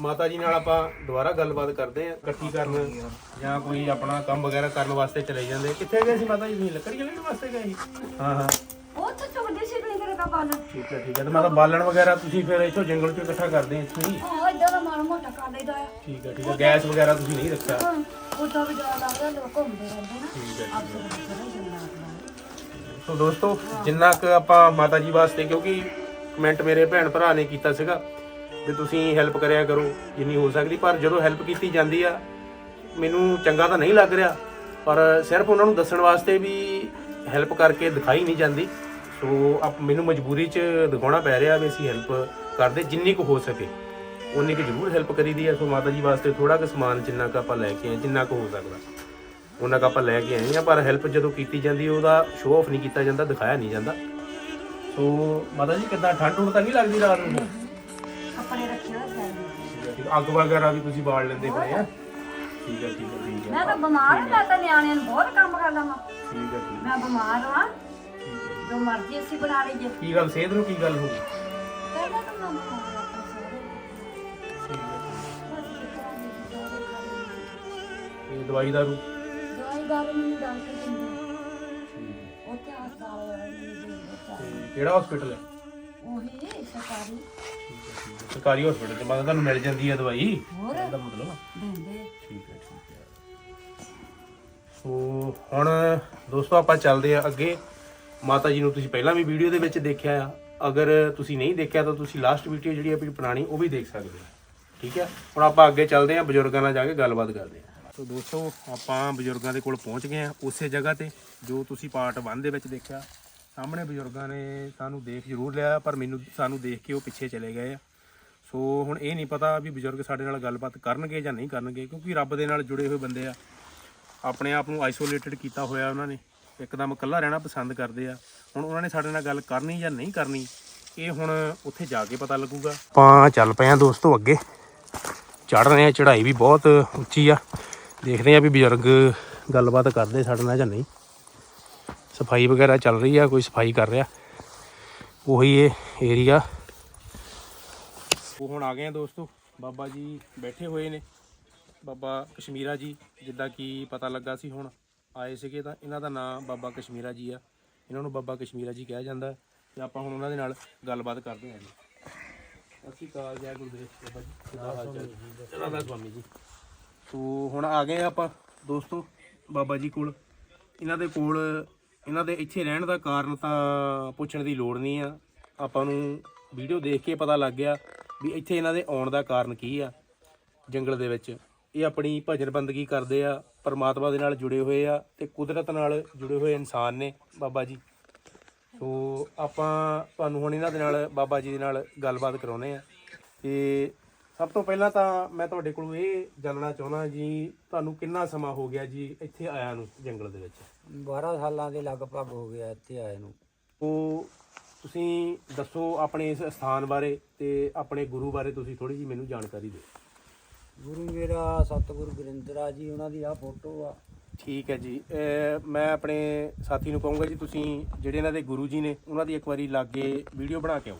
ਮਾਤਾ ਜੀ ਨਾਲ ਆਪਾਂ ਦੁਬਾਰਾ ਗੱਲਬਾਤ ਕਰਦੇ ਆ ਇਕੱਠੀ ਕਰਨ ਜਾਂ ਕੋਈ ਆਪਣਾ ਕੰਮ ਵਗੈਰਾ ਕਰਨ ਵਾਸਤੇ ਚਲੇ ਜਾਂਦੇ। ਕਿੱਥੇ ਗਏ ਸੀ ਮਾਤਾ ਜੀ ਤੁਸੀਂ? ਲੱਕੜੀਆਂ ਲੈਣ ਵਾਸਤੇ ਗਏ ਸੀ? ਹਾਂ ਹਾਂ। ਉਹ ਤਾਂ ਚੁਗਦੇ ਸੀ ਵੀ ਤੇਰੇ ਦਾ ਬਾਲ। ਠੀਕ ਹੈ ਠੀਕ ਹੈ। ਤੇ ਮਾਤਾ ਬਾਲਣ ਵਗੈਰਾ ਤੁਸੀਂ ਫਿਰ ਇੱਥੋਂ ਜੰਗਲ ਚੋਂ ਇਕੱਠਾ ਕਰਦੇ ਆ ਇੱਥੋਂ ਹੀ? ਉਹ ਇਦਾਂ ਦਾ ਮਾੜਾ ਮੋਟਾ ਕਰ ਲਈਦਾ ਆ। ਠੀਕ ਹੈ ਠੀਕ ਹੈ। ਗੈਸ ਵਗੈਰਾ ਤੁਸੀਂ ਨਹੀਂ ਰੱਖਿਆ? ਉਦਾਂ ਵੀ ਜਾ ਲੱਗਦਾ ਲੋਕ ਘੁੰਮਦੇ ਰਹਿੰਦੇ ਨਾ। ਠੀਕ ਹੈ ਸੋ ਦੋਸਤੋ, ਜਿੰਨਾ ਕੁ ਆਪਾਂ ਮਾਤਾ ਜੀ ਵਾਸਤੇ, ਕਿਉਂਕਿ ਕਮੈਂਟ ਮੇਰੇ ਭੈਣ ਭਰਾ ਨੇ ਕੀਤਾ ਸੀਗਾ ਵੀ ਤੁਸੀਂ ਹੈਲਪ ਕਰਿਆ ਕਰੋ, ਜਿੰਨੀ ਹੋ ਸਕਦੀ, ਪਰ ਜਦੋਂ ਹੈਲਪ ਕੀਤੀ ਜਾਂਦੀ ਆ, ਮੈਨੂੰ ਚੰਗਾ ਤਾਂ ਨਹੀਂ ਲੱਗ ਰਿਹਾ, ਪਰ ਸਿਰਫ ਉਹਨਾਂ ਨੂੰ ਦੱਸਣ ਵਾਸਤੇ ਵੀ ਹੈਲਪ ਕਰਕੇ ਦਿਖਾਈ ਨਹੀਂ ਜਾਂਦੀ। ਸੋ ਆਪ ਮੈਨੂੰ ਮਜਬੂਰੀ 'ਚ ਦਿਖਾਉਣਾ ਪੈ ਰਿਹਾ ਵੀ ਅਸੀਂ ਹੈਲਪ ਕਰਦੇ, ਜਿੰਨੀ ਕੁ ਹੋ ਸਕੇ ਉਨੀ ਕੁ ਜ਼ਰੂਰ ਹੈਲਪ ਕਰੀਦੀ ਆ। ਸੋ ਮਾਤਾ ਜੀ ਵਾਸਤੇ ਥੋੜਾ ਕੁ ਸਮਾਨ ਜਿੰਨਾ ਕੁ ਆਪਾਂ ਲੈ ਕੇ ਆਏ, ਜਿੰਨਾ ਕੁ ਹੋ ਸਕਦਾ। ਉਹਨਾਂ ਕੁ ਆਪਾਂ ਲੈ ਕੇ ਆਏ ਆ ਪਰ ਹੈਲਪ ਜਦੋਂ ਕੀਤੀ ਜਾਂਦੀ ਹੈ, ਉਹਦਾ ਸ਼ੋਅ ਆਫ ਨਹੀਂ ਕੀਤਾ ਜਾਂਦਾ ਦਿਖਾਇਆ ਨਹੀਂ ਜਾਂਦਾ। ਸੋ ਮਾਤਾ ਜੀ ਕਿੱਦਾਂ? ਠੰਡ ਠੁੰਡ ਤਾਂ ਨਹੀਂ ਲੱਗਦੀ ਰਾਤ ਨੂੰ? ਕੱਪੜੇ ਰੱਖੇ ਹੋਏ ਅੱਗ ਵਗੈਰਾ ਵੀ ਤੁਸੀਂ ਬਾਲ ਲੈਂਦੇ ਹੋਣੇ ਆ? ਠੀਕ ਹੈ ਠੀਕ ਹੈ ਠੀਕ ਹੈ ਮੈਂ ਤਾਂ ਬਿਮਾਰ ਹਾਂ ਮੈਂ ਤਾਂ ਨਿਆਣਿਆਂ ਨੂੰ ਬਹੁਤ ਕੰਮ ਕਰਦਾ ਵਾਂ ਠੀਕ ਹੈ ਠੀਕ ਮੈਂ ਬਿਮਾਰ ਹਾਂ ਜੋ ਮਰਜ਼ੀ ਅਸੀਂ ਬਣਾ ਲਈਏ। ਹੈ। ਕੀ ਗੱਲ ਸਿਹਤ ਨੂੰ ਕੀ ਗੱਲ ਹੋ ਗਈ? ਕਹਿੰਦਾ ਤਾਂ ਮੈਂ ਬਿਮਾਰ ਹਾਂ ਆਪਣੇ ਸਹੁਰੇ ਬਸ। ਇਹ ਦਵਾਈ ਦਾਰੂ? ਦਾਰੂ ਮੈਨੂੰ ਡਾਕਟਰ ਦਿੰਦਾ ਉੱਥੇ ਹਸਪਤਾਲ ਵਾਲੇ ਨੇ ਦਿੱਤਾ। ਤੇ ਕਿਹੜਾ ਹਸਪੀਟਲ ਹੈ? ਉਹੀ ਸਰਕਾਰੀ। ਸਰਕਾਰੀ ਹਸਪੀਟਲ ਤੇ ਮਾਤਾ ਤੁਹਾਨੂੰ ਮਿਲ ਜਾਂਦੀ ਹੈ ਦਵਾਈ? ਹੋਰ? ਇਹਦਾ ਮਤਲਬ ਦਿੰਦੇ। ਠੀਕ ਹੈ ਠੀਕ ਹੈ। ਸੋ ਹੁਣ ਦੋਸਤੋ ਆਪਾਂ ਚੱਲਦੇ ਆ ਅੱਗੇ। ਮਾਤਾ ਜੀ ਨੂੰ ਤੁਸੀਂ ਪਹਿਲਾਂ ਵੀ ਵੀਡੀਓ ਦੇ ਵਿੱਚ ਦੇਖਿਆ ਆ। ਅਗਰ ਤੁਸੀਂ ਨਹੀਂ ਦੇਖਿਆ ਤਾਂ ਤੁਸੀਂ ਲਾਸਟ ਵੀਡੀਓ ਜਿਹੜੀ ਆਪਣੀ ਪੁਰਾਣੀ ਉਹ ਵੀ ਦੇਖ ਸਕਦੇ ਹੋ। ਠੀਕ ਹੈ? ਹੁਣ ਆਪਾਂ ਅੱਗੇ ਚੱਲਦੇ ਆ ਬਜ਼ੁਰਗਾਂ ਨਾਲ ਜਾ ਕੇ ਗੱਲਬਾਤ ਕਰਦੇ ਆ ਸੋ ਦੋਸਤੋ, ਆਪਾਂ ਬਜ਼ੁਰਗਾਂ ਦੇ ਕੋਲ ਪਹੁੰਚ ਗਏ ਆ ਉਸੇ ਜਗ੍ਹਾ ਤੇ, ਜੋ ਤੁਸੀਂ ਪਾਰਟ 1 ਦੇ ਵਿੱਚ ਦੇਖਿਆ। ਸਾਹਮਣੇ ਬਜ਼ੁਰਗਾਂ ਨੇ ਸਾਨੂੰ ਦੇਖ ਜ਼ਰੂਰ ਲਿਆ, ਪਰ ਮੈਨੂੰ, ਸਾਨੂੰ ਦੇਖ ਕੇ ਉਹ ਪਿੱਛੇ ਚਲੇ ਗਏ ਆ। ਸੋ ਹੁਣ ਇਹ ਨਹੀਂ ਪਤਾ ਵੀ ਬਜ਼ੁਰਗ ਸਾਡੇ ਨਾਲ ਗੱਲਬਾਤ ਕਰਨਗੇ ਜਾਂ ਨਹੀਂ ਕਰਨਗੇ, ਕਿਉਂਕਿ ਰੱਬ ਦੇ ਨਾਲ ਜੁੜੇ ਹੋਏ ਬੰਦੇ ਆ। ਆਪਣੇ ਆਪ ਨੂੰ ਆਈਸੋਲੇਟਡ ਕੀਤਾ ਹੋਇਆ ਉਹਨਾਂ ਨੇ। ਇੱਕਦਮ ਇਕੱਲਾ ਰਹਿਣਾ ਪਸੰਦ ਕਰਦੇ ਆ। ਹੁਣ ਉਹਨਾਂ ਨੇ ਸਾਡੇ ਨਾਲ ਗੱਲ ਕਰਨੀ ਜਾਂ ਨਹੀਂ ਕਰਨੀ, ਇਹ ਹੁਣ ਉੱਥੇ ਜਾ ਕੇ ਪਤਾ ਲੱਗੂਗਾ। ਆਪਾਂ ਚੱਲ ਪਏ ਆ ਦੋਸਤੋ ਅੱਗੇ। ਚੜ ਰਹੇ ਆ ਚੜ੍ਹਾਈ ਵੀ ਬਹੁਤ ਉੱਚੀ ਆ। ਦੇਖਦੇ ਆ ਵੀ ਬਜ਼ੁਰਗ ਗੱਲਬਾਤ ਕਰਦੇ ਸਾਡੇ ਨਾਲ ਜਾਂ ਨਹੀਂ। ਸਫ਼ਾਈ ਵਗੈਰਾ ਚੱਲ ਰਹੀ ਆ ਕੋਈ ਸਫ਼ਾਈ ਕਰ ਰਿਹਾ। ਉਹੀ ਇਹ ਏਰੀਆ ਉਹ ਹੁਣ ਆ ਗਏ ਆ ਦੋਸਤੋ ਬਾਬਾ ਜੀ ਬੈਠੇ ਹੋਏ ਨੇ। ਬਾਬਾ ਕਸ਼ਮੀਰਾ ਜੀ ਜਿੱਦਾਂ ਕਿ ਪਤਾ ਲੱਗਾ ਸੀ ਹੁਣ ਆਏ ਸੀਗੇ ਤਾਂ ਇਹਨਾਂ ਦਾ ਨਾਮ ਬਾਬਾ ਕਸ਼ਮੀਰਾ ਜੀ ਆ। ਇਹਨਾਂ ਨੂੰ ਬਾਬਾ ਕਸ਼ਮੀਰਾ ਜੀ ਕਿਹਾ ਜਾਂਦਾ ਤੇ ਆਪਾਂ ਹੁਣ ਉਹਨਾਂ ਦੇ ਨਾਲ ਗੱਲਬਾਤ ਕਰਦੇ ਹਾਂ ਜੀ। ਸਤਿ ਸ਼੍ਰੀ ਅਕਾਲ ਜੈ ਗੁਰਦੇਵ ਬਾਬਾ ਜੀ। ਕਿੱਦਾਂ ਹਾਲ ਚਾਲ? ਇਹਨਾਂ ਦਾ ਸਵਾਮੀ ਜੀ? ਸੋ ਹੁਣ ਆ ਗਏ ਆ ਆਪਾਂ ਦੋਸਤੋ, ਬਾਬਾ ਜੀ ਕੋਲ। ਇਹਨਾਂ ਦੇ ਕੋਲ, ਇਹਨਾਂ ਦੇ ਇੱਥੇ ਰਹਿਣ ਦਾ ਕਾਰਨ ਤਾਂ ਪੁੱਛਣ ਦੀ ਲੋੜ ਨਹੀਂ ਆ। ਆਪਾਂ ਨੂੰ ਵੀਡੀਓ ਦੇਖ ਕੇ ਪਤਾ ਲੱਗ ਗਿਆ ਵੀ ਇੱਥੇ ਇਹਨਾਂ ਦੇ ਆਉਣ ਦਾ ਕਾਰਨ ਕੀ ਆ, ਜੰਗਲ ਦੇ ਵਿੱਚ। ਇਹ ਆਪਣੀ ਭਜਨ ਬੰਦਗੀ ਕਰਦੇ ਆ, ਪਰਮਾਤਮਾ ਦੇ ਨਾਲ ਜੁੜੇ ਹੋਏ ਆ ਤੇ ਕੁਦਰਤ ਨਾਲ ਜੁੜੇ ਹੋਏ ਇਨਸਾਨ ਨੇ, ਬਾਬਾ ਜੀ। ਸੋ ਆਪਾਂ ਤੁਹਾਨੂੰ ਹੁਣ ਇਹਨਾਂ ਦੇ ਨਾਲ, ਬਾਬਾ ਜੀ ਦੇ ਨਾਲ ਗੱਲਬਾਤ ਕਰਾਉਨੇ ਆ। ਤੇ ਸਭ ਤੋਂ ਪਹਿਲਾਂ ਤਾਂ ਮੈਂ ਤੁਹਾਡੇ ਕੋਲੋਂ ਇਹ ਜਾਣਨਾ ਚਾਹੁੰਦਾ ਜੀ ਤੁਹਾਨੂੰ ਕਿੰਨਾ ਸਮਾਂ ਹੋ ਗਿਆ ਜੀ ਇੱਥੇ ਆਇਆ ਨੂੰ ਜੰਗਲ ਦੇ ਵਿੱਚ? 12 ਸਾਲਾਂ ਦੇ ਲਗਭਗ ਹੋ ਗਿਆ ਇੱਥੇ ਆਏ ਨੂੰ। ਉਹ ਤੁਸੀਂ ਦੱਸੋ ਆਪਣੇ ਇਸ ਸਥਾਨ ਬਾਰੇ ਤੇ ਆਪਣੇ ਗੁਰੂ ਬਾਰੇ ਤੁਸੀਂ ਥੋੜੀ ਜੀ ਮੈਨੂੰ ਜਾਣਕਾਰੀ ਦਿਓ। ਗੁਰੂ ਮੇਰਾ ਸਤਿਗੁਰੂ ਗੁਰਿੰਦਰਾ ਜੀ ਉਹਨਾਂ ਦੀ ਆ ਫੋਟੋ ਆ। ਠੀਕ ਹੈ ਜੀ। ਅਹ ਮੈਂ ਆਪਣੇ ਸਾਥੀ ਨੂੰ ਕਹੂੰਗਾ ਜੀ ਤੁਸੀਂ ਜਿਹੜੇ ਇਹਨਾਂ ਦੇ ਗੁਰੂ ਜੀ ਨੇ ਉਹਨਾਂ ਦੀ ਇੱਕ ਵਾਰੀ ਲਾਗੇ ਵੀਡੀਓ ਬਣਾ ਕੇ ਆਓ।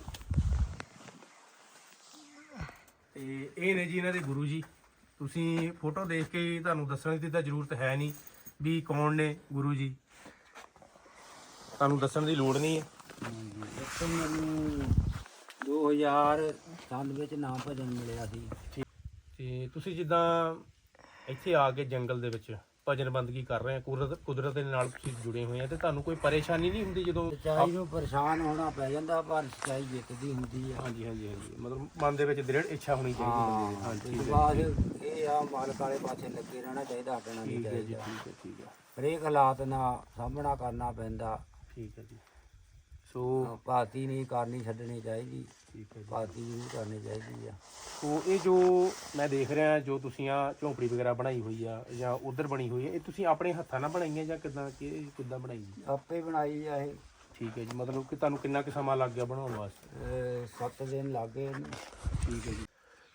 ਤੇ ਇਹ ਨੇ ਜੀ ਇਹਨਾਂ ਦੇ ਗੁਰੂ ਜੀ। ਤੁਸੀਂ ਫੋਟੋ ਦੇਖ ਕੇ ਹੀ ਤੁਹਾਨੂੰ ਦੱਸਣ ਦੀ ਤਾਂ ਜ਼ਰੂਰਤ ਹੈ ਨਹੀਂ ਵੀ ਕੌਣ ਨੇ ਗੁਰੂ ਜੀ। ਤੁਹਾਨੂੰ ਦੱਸਣ ਦੀ ਲੋੜ ਨਹੀਂ ਹੈ। ਇੱਥੇ ਮੈਨੂੰ 2000 ਸਾਲ ਵਿੱਚ ਨਾਮ ਭਜਨ ਮਿਲਿਆ ਸੀ। ਤੇ ਤੁਸੀਂ ਜਿੱਦਾਂ ਇੱਥੇ ਆ ਕੇ ਜੰਗਲ ਦੇ ਵਿੱਚ ਭਜਨ ਬੰਦਗੀ ਕਰ ਰਹੇ ਆ ਕੁਦਰਤ ਕੁਦਰਤ ਦੇ ਨਾਲ ਤੁਸੀਂ ਜੁੜੇ ਹੋਏ ਆ ਤੇ ਤੁਹਾਨੂੰ ਕੋਈ ਪਰੇਸ਼ਾਨੀ ਨਹੀਂ ਹੁੰਦੀ ਜਦੋਂ ਸੱਚਾਈ ਨੂੰ ਪਰੇਸ਼ਾਨ ਹੋਣਾ ਪੈ ਜਾਂਦਾ ਪਰ ਸੱਚਾਈ ਜਿੱਤਦੀ ਹੁੰਦੀ ਆ। ਹਾਂਜੀ ਹਾਂਜੀ ਹਾਂਜੀ। ਮਤਲਬ ਮਨ ਦੇ ਵਿੱਚ ਦ੍ਰਿੜ ਇੱਛਾ ਹੋਣੀ ਚਾਹੀਦੀ ਹਾਂ ਹੈ। ਬਾਅਦ ਇਹ ਆ ਮਾਲਕ ਵਾਲੇ ਪਾਸੇ ਲੱਗੇ ਰਹਿਣਾ ਚਾਹੀਦਾ ਹਟਣਾ ਨਹੀਂ ਠੀਕ ਹੈ ਜੀ ਚਾਹੀਦਾ। ਠੀਕ ਹੈ ਠੀਕ ਹੈ। ਹਰੇਕ ਹਾਲਾਤ ਨਾਲ ਸਾਹਮਣਾ ਕਰਨਾ ਪੈਂਦਾ। ਠੀਕ ਹੈ ਜੀ। ਸੋ ਭਾਤੀ ਨਹੀਂ ਕਰਨੀ ਛੱਡਣੀ ਚਾਹੀਦੀ। ਠੀਕ ਹੈ ਭਾਤੀ ਜ਼ਰੂਰ ਕਰਨੀ ਚਾਹੀਦੀ ਆ। ਸੋ ਇਹ ਜੋ ਮੈਂ ਦੇਖ ਰਿਹਾ ਜੋ ਤੁਸੀਂ ਆ ਝੌਂਪੜੀ ਵਗੈਰਾ ਬਣਾਈ ਹੋਈ ਆ ਜਾਂ ਉਧਰ ਬਣੀ ਹੋਈ ਹੈ ਇਹ ਤੁਸੀਂ ਆਪਣੇ ਹੱਥਾਂ ਨਾਲ ਬਣਾਈਆਂ ਜਾਂ ਕਿਦਾਂ ਕਿ ਕਿਦਾਂ ਬਣਾਈ? ਜੀ ਆਪੇ ਬਣਾਈ ਆ ਇਹ। ਠੀਕ ਹੈ ਜੀ ਮਤਲਬ ਕਿ ਤੁਹਾਨੂੰ ਕਿੰਨਾ ਕੁ ਸਮਾਂ ਲੱਗ ਗਿਆ ਬਣਾਉਣ ਵਾਸਤੇ? 7 ਦਿਨ ਲੱਗੇ ਠੀਕ ਹੈ ਜੀ।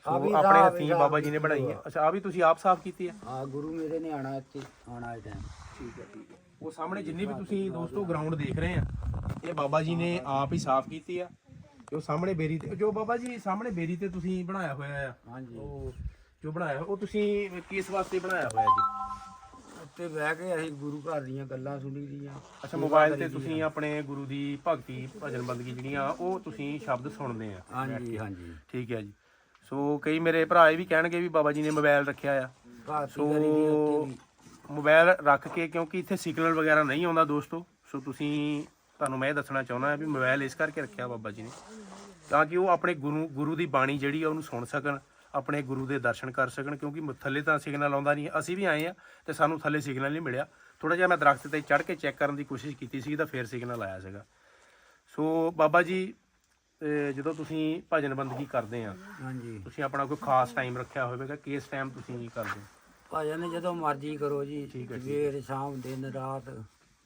ਆ ਸੋ ਆਪਣੇ ਹੱਥੀਂ ਬਾਬਾ ਜੀ ਨੇ ਬਣਾਈ ਹੈ ਅੱਛਾ ਆ ਵੀ ਤੁਸੀਂ ਆਪ ਸਾਫ਼ ਕੀਤੀ ਹੈ ਆ ਗੁਰੂ ਮੇਰੇ ਨੇ ਆਣਾ ਇੱਥੇ ਆਣਾ ਇਹ ਟਾਈਮ ਠੀਕ ਹੈ ਠੀਕ ਹੈ। ਉਹ ਸਾਹਮਣੇ ਜਿੰਨੀ ਵੀ ਤੁਸੀਂ ਦੋਸਤੋ ਗਰਾਊਂਡ ਦੇਖ ਰਹੇ ਆ ਇਹ ਬਾਬਾ ਜੀ ਨੇ ਆਪ ਹੀ ਸਾਫ਼ ਕੀਤੀ ਆ। ਜੋ ਸਾਹਮਣੇ ਬੇਰੀ ਤੇ ਜੋ ਬਾਬਾ ਜੀ ਸਾਹਮਣੇ ਬੇਰੀ ਤੇ ਤੁਸੀਂ ਬਣਾਇਆ ਹੋਇਆ ਆ। ਹਾਂਜੀ। ਉਹ ਜੋ ਬਣਾਇਆ ਉਹ ਤੁਸੀਂ ਕਿਸ ਵਾਸਤੇ ਬਣਾਇਆ ਹੋਇਆ ਜੀ? ਉੱਤੇ ਬਹਿ ਕੇ ਅਸੀਂ ਗੁਰੂ ਘਰ ਦੀਆਂ ਗੱਲਾਂ ਸੁਣੀ ਦੀਆਂ ਅੱਛਾ ਮੋਬਾਈਲ ਤੇ ਤੁਸੀਂ ਆਪਣੇ ਗੁਰੂ ਦੀ ਭਗਤੀ ਭਜਨ ਬੰਦਗੀ ਜਿਹੜੀਆਂ ਉਹ ਤੁਸੀਂ ਸ਼ਬਦ ਸੁਣਦੇ ਆ। ਹਾਂਜੀ ਹਾਂਜੀ। ਠੀਕ ਹੈ ਜੀ। ਸੋ ਕਈ ਮੇਰੇ ਭਰਾ ਇਹ ਵੀ ਕਹਿਣਗੇ ਵੀ ਬਾਬਾ ਜੀ ਨੇ ਮੋਬਾਈਲ ਰੱਖਿਆ ਆ। ਸੋ ਮੋਬਾਈਲ ਰੱਖ ਕੇ ਕਿਉਂਕਿ ਇੱਥੇ ਸਿਗਨਲ ਵਗੈਰਾ ਨਹੀਂ ਆਉਂਦਾ ਦੋਸਤੋ। ਸੋ ਤੁਸੀਂ ਤੁਹਾਨੂੰ ਮੈਂ ਇਹ ਦੱਸਣਾ ਚਾਹੁੰਦਾ ਹਾਂ ਵੀ ਮੋਬਾਈਲ ਇਸ ਕਰਕੇ ਰੱਖਿਆ ਬਾਬਾ ਜੀ ਨੇ ਤਾਂ ਕਿ ਉਹ ਆਪਣੇ ਗੁਰੂ ਗੁਰੂ ਦੀ ਬਾਣੀ ਜਿਹੜੀ ਆ ਉਹਨੂੰ ਸੁਣ ਸਕਣ ਆਪਣੇ ਗੁਰੂ ਦੇ ਦਰਸ਼ਨ ਕਰ ਸਕਣ ਕਿਉਂਕਿ ਥੱਲੇ ਤਾਂ ਸਿਗਨਲ ਆਉਂਦਾ ਨਹੀਂ। ਅਸੀਂ ਵੀ ਆਏ ਆ ਤੇ ਸਾਨੂੰ ਥੱਲੇ ਸਿਗਨਲ ਨਹੀਂ ਮਿਲਿਆ। ਥੋੜਾ ਜਿਹਾ ਮੈਂ ਦਰਖਤ ਤੇ ਚੜ੍ਹ ਕੇ ਚੈੱਕ ਕਰਨ ਦੀ ਕੋਸ਼ਿਸ਼ ਕੀਤੀ ਸੀ ਤਾਂ ਫੇਰ ਸਿਗਨਲ ਆਇਆ ਸੀਗਾ। ਸੋ ਬਾਬਾ ਜੀ ਜਦੋਂ ਤੁਸੀਂ ਭਜਨ ਬੰਦਗੀ ਕਰਦੇ ਆ ਹਾਂਜੀ। ਤੁਸੀਂ ਆਪਣਾ ਕੋਈ ਖਾਸ ਟਾਈਮ ਰੱਖਿਆ ਹੋਵੇਗਾ ਕਿਸ ਟਾਈਮ ਤੁਸੀਂ ਕਰਦੇ? ਹੋ ਭਜਨ ਜਦੋਂ ਮਰਜ਼ੀ ਕਰੋ ਜੀ ਸਵੇਰ ਸ਼ਾਮ ਦਿਨ ਰਾਤ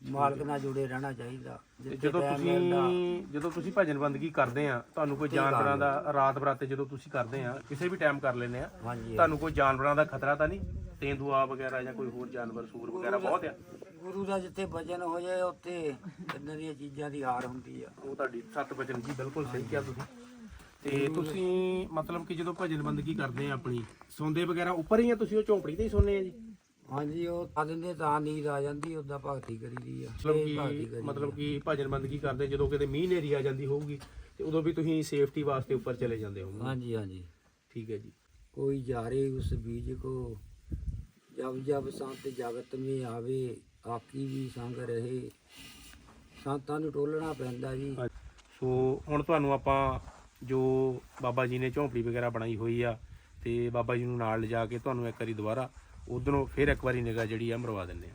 ਮਾਲਕ ਨਾਲ ਜੁੜੇ ਰਹਿਣਾ ਚਾਹੀਦਾ ਤੇ ਜਦੋਂ ਤੁਸੀਂ ਜਦੋਂ ਤੁਸੀਂ ਭਜਨ ਬੰਦਗੀ ਕਰਦੇ ਆ ਤੁਹਾਨੂੰ ਕੋਈ ਜਾਨਵਰਾਂ ਦਾ ਰਾਤ ਬਰਾਤੇ ਜਦੋਂ ਤੁਸੀਂ ਕਰਦੇ ਆ ਕਿਸੇ ਵੀ ਟਾਈਮ ਕਰ ਲੈਂਦੇ ਆ ਤੁਹਾਨੂੰ ਕੋਈ ਜਾਨਵਰਾਂ ਦਾ ਖਤਰਾ ਤਾਂ ਨਹੀਂ? ਤੇਂਦੂਆ ਵਗੈਰਾ ਜਾਂ ਕੋਈ ਹੋਰ ਜਾਨਵਰ ਸੂਰ ਵਗੈਰਾ ਬਹੁਤ ਆ। ਗੁਰੂ ਦਾ ਜਿੱਥੇ ਭਜਨ ਹੋ ਜਾਏ ਉੱਥੇ ਇਦਾਂ ਦੀਆਂ ਚੀਜ਼ਾਂ ਦੀ ਹਾਰ ਹੁੰਦੀ ਆ। ਉਹ ਤੁਹਾਡੀ ਸੱਤ ਵਚਨ ਜੀ ਬਿਲਕੁਲ ਸਹੀ ਕਿਹਾ ਤੁਸੀਂ। ਤੇ ਤੁਸੀਂ ਮਤਲਬ ਕਿ ਜਦੋਂ ਭਜਨ ਬੰਦਗੀ ਕਰਦੇ ਆ ਆਪਣੀ ਸੌਂਦੇ ਵਗੈਰਾ ਉੱਪਰ ਹੀ ਆ ਤੁਸੀਂ ਉਹ ਝੌਂਪੜੀ ਤੇ ਹੀ ਸੌਂਦੇ ਆ ਜੀ? ਹਾਂਜੀ ਉਹ ਤਾਂ ਦਿੰਦੇ ਤਾਂ ਨੀਂਦ ਆ ਜਾਂਦੀ ਉਦਾਂ ਭਗਤੀ ਕਰੀਦੀ ਆ। ਮਤਲਬ ਕਿ ਮਤਲਬ ਕਿ ਭਜਨ ਬੰਦਗੀ ਕਰਦੇ ਜਦੋਂ ਕਿਤੇ ਮੀਂਹ ਨੇਰੀ ਆ ਜਾਂਦੀ ਹੋਊਗੀ ਤੇ ਉਦੋਂ ਵੀ ਤੁਸੀਂ ਸੇਫਟੀ ਵਾਸਤੇ ਉੱਪਰ ਚਲੇ ਜਾਂਦੇ ਹੋ ਹਾਂਜੀ ਹਾਂਜੀ। ਠੀਕ ਹੈ ਜੀ। ਕੋਈ ਜਾਰੇ ਉਸ ਬੀਜ ਕੋ ਜਬ ਜਬ ਸੰਤ ਜਗਤ ਮੇ ਆਵੇ ਆਕੀ ਵੀ ਸੰਗ ਰਹੇ। ਸੰਤਾਂ ਨੂੰ ਟੋਲਣਾ ਪੈਂਦਾ ਜੀ। ਸੋ ਹੁਣ ਤੁਹਾਨੂੰ ਆਪਾਂ ਜੋ ਬਾਬਾ ਜੀ ਨੇ ਝੌਂਪੜੀ ਵਗੈਰਾ ਬਣਾਈ ਹੋਈ ਆ ਤੇ ਬਾਬਾ ਜੀ ਨੂੰ ਨਾਲ ਲਿਜਾ ਕੇ ਤੁਹਾਨੂੰ ਇੱਕ ਵਾਰੀ ਦੁਬਾਰਾ ਉਧਰੋਂ ਫਿਰ ਇੱਕ ਵਾਰੀ ਨਿਗਾਹ ਜਿਹੜੀ ਆ ਮਰਵਾ ਦਿੰਦੇ ਆ।